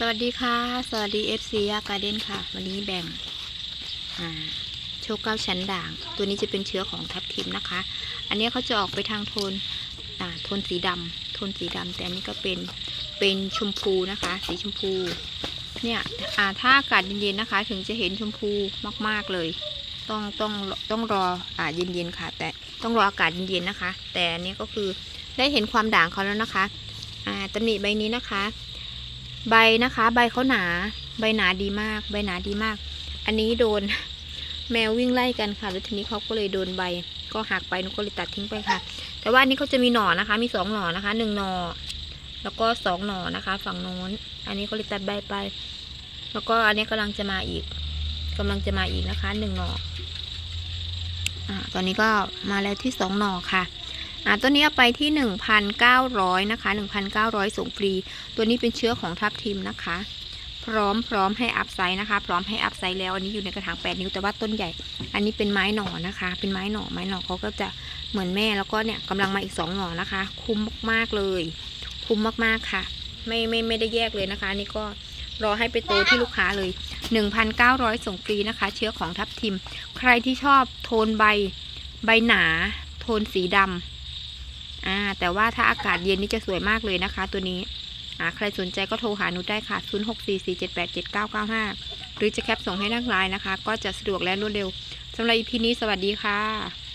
สวัสดีค่ะ สวัสดี FC ยาการ์เด้นค่ะ วันนี้แบ่งโชคเก้าชั้นด่าง ตัวนี้จะเป็นเชื้อของทับทิมนะคะ อันนี้เขาจะออกไปทางโทนอ่าโทนสีดำโทนสีดำแต่อันนี้ก็เป็นเป็นชมพูนะคะ สีชมพู เนี่ยอ่าถ้าอากาศเย็นๆนะคะ ถึงจะเห็นชมพูมากๆเลย ต้องต้องต้องรออ่าเย็นๆค่ะ แต่ต้องรออากาศเย็นๆนะคะ แต่อันนี้ก็คือได้เห็นความด่างเขาแล้วนะคะอ่าตำหนิใบนี้นะคะ ใบนะคะ ใบเขาหนา ใบหนาดีมาก ใบหนาดีมาก อันนี้โดนแมววิ่งไล่กันค่ะ แล้วทีนี้เขาก็เลยโดนใบ ก็หักไปนุก็เลยตัดทิ้งไปค่ะ แต่ว่าอันนี้เขาจะมีหน่อนะคะ มีสองหน่อนะคะหนึ่งหน่อ แล้วก็สองหน่อนะคะ ฝั่งโน้น อันนี้ก็เลยตัดใบไป แล้วก็อันนี้กำลังจะมาอีกกำลังจะมาอีกนะคะหนึ่งหน่ออ่าตอนนี้ก็มาแล้วที่สองหน่อค่ะ อ่าตัวนี้ไปที่หนึ่งพันเก้าร้อยนะคะหนึ่งพันเก้าร้อยส่งฟรี ตัวนี้เป็นเชื้อของทับทิมนะคะ พร้อมพร้อมให้อัพไซด์นะคะ พร้อมให้อัพไซด์แล้ว อันนี้อยู่ในกระถาง 8 นิ้วแต่ว่าต้นใหญ่ อันนี้เป็นไม้หน่อนะคะ เป็นไม้หน่อ ไม้หน่อเขาก็จะเหมือนแม่แล้วก็เนี่ยกำลังมาอีก 2 หน่อนะคะ คุ้มมากๆเลย คุ้มมากๆค่ะ ไม่ไม่ไม่ได้แยกเลยนะคะนี่ก็รอให้ไปโตที่ลูกค้าเลย 1,900 ส่งฟรีนะคะ เชื้อของทับทิม ใครที่ชอบโทนใบ ใบหนา โทนสีดำ อ่าแต่ว่าถ้าอากาศเย็นนี่จะสวยมากเลยนะคะ ตัวนี้อ่าใครสนใจก็โทรหาหนูได้ค่ะ 0644787995 หรือจะแคปส่งให้นักไลน์นะคะ ก็จะสะดวกและรวดเร็วสำหรับ EP นี้สวัสดีค่ะ